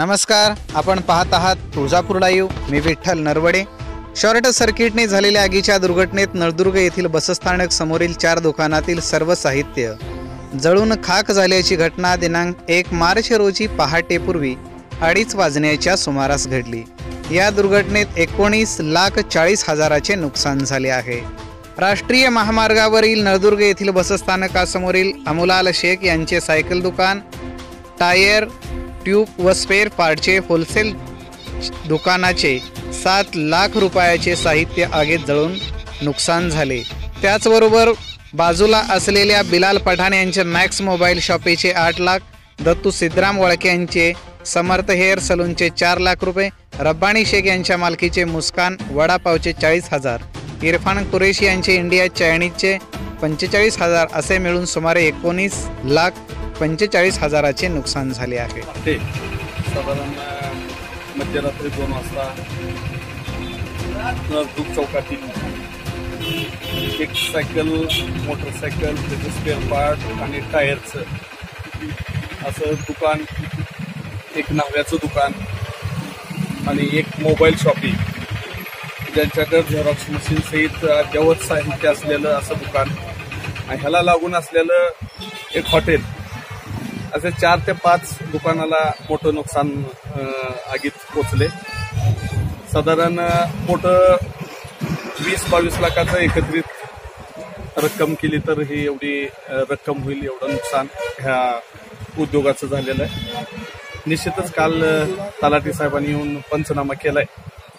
नमस्कार आपण पाहत आहात तुळजापूर लाईव्ह मी विठ्ठल नरवडे. शॉर्ट सर्किटने झालेल्या आगीच्या दुर्घटनेत नळदुर्ग येथील बसस्थानक समोरील चार दुकानातील सर्व साहित्य जळून खाक झाल्याची घटना दिनांक एक मार्च रोजी पहाटेपूर्वी अडीच वाजण्याच्या सुमारास घडली. या दुर्घटनेत एकोणीस लाख चाळीस हजाराचे नुकसान झाले आहे. राष्ट्रीय महामार्गावरील नळदुर्ग येथील बसस्थानकासमोरील अमुलाल शेख यांचे सायकल दुकान टायर ट्यूब व स्पेअर पार्टचे होलसेल दुकानाचे सात लाख रुपयाचे साहित्य आगीत जळून नुकसान झाले. त्याचबरोबर बाजूला असलेल्या बिलाल पठाण यांच्या मॅक्स मोबाईल शॉपीचे आठ लाख दत्तू सिद्धराम वळके यांचे समर्थ हेअर सलूनचे चार लाख रुपये रब्बाणी शेख यांच्या मालकीचे मुस्कान वडापावचे चाळीस हजार इरफान कुरेशी यांचे इंडिया चायनीजचे पंचेचाळीस हजार असे मिळून सुमारे एकोणीस लाख पंचेचाळीस हजाराचे नुकसान झाले आहे. ते साधारण मध्यरात्री दोन वाजता चौकातील एक सायकल मोटरसायकल त्याचं स्पेअर पार्ट आणि टायरचं असं दुकान एक नाव्याचं दुकान आणि एक मोबाईल शॉपिंग ज्यांच्याकडे झेरॉक्स मशीन सहित अद्ययावत साहित्य असलेलं असं दुकान ह्याला लागून असलेलं एक हॉटेल असे चार ते पाच दुकानाला मोठं नुकसान आगीत पोचले. साधारण मोठं वीस बावीस लाखाचं एकत्रित रक्कम केली तर ही एवढी रक्कम होईल एवढं नुकसान ह्या उद्योगाचं झालेलं आहे. निश्चितच काल तलाठी साहेबांनी येऊन पंचनामा केलाय.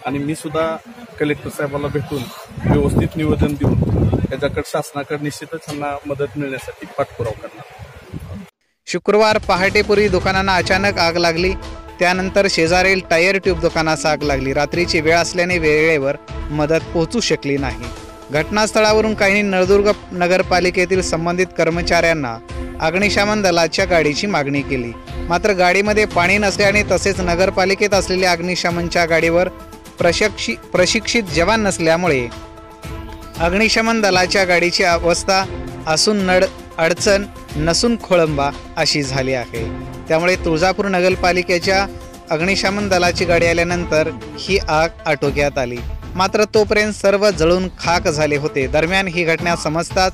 आणि मी सुद्धा कलेक्टर साहेबांना भेटून व्यवस्थित निवेदन देऊन त्याच्याकडे शासनाकडे निश्चितच त्यांना मदत मिळण्यासाठी पाठपुरावा करणार. शुक्रवार पहाटेपूर्वी दुकानांना अचानक आग लागली. त्यानंतर शेजारील टायर ट्यूब दुकानास आग लागली. रात्रीची वेळ असल्याने वेळेवर मदत पोहोचू शकली नाही. घटनास्थळावरून काही नळदुर्ग नगरपालिकेतील संबंधित कर्मचाऱ्यांना अग्निशमन दलाच्या गाडीची मागणी केली. मात्र गाडीमध्ये पाणी नसल्याने तसेच नगरपालिकेत असलेल्या अग्निशमनच्या गाडीवर प्रशिक्षि प्रशिक्षित जवान नसल्यामुळे अग्निशमन दलाच्या गाडीची अवस्था असून नड अडचण नसून खोळंबा अशी झाली आहे. त्यामुळे तुळजापूर नगरपालिकेच्या अग्निशमन दलाची गाडी आल्यानंतर ही आग आटोक्यात आली. मात्र तोपर्यंत सर्व जळून खाक झाले होते. दरम्यान ही घटना समजताच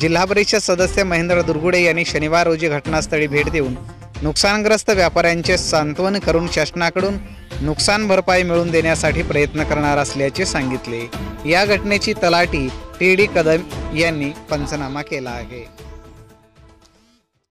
जिल्हा परिषद सदस्य महेंद्र दुर्गुडे यांनी शनिवार रोजी घटनास्थळी भेट देऊन नुकसानग्रस्त व्यापाऱ्यांचे सांत्वन करून शासनाकडून नुकसान भरपाई मिळवून देण्यासाठी प्रयत्न करणार असल्याचे सांगितले. या घटनेची तलाठी टी डी कदम यांनी पंचनामा केला आहे.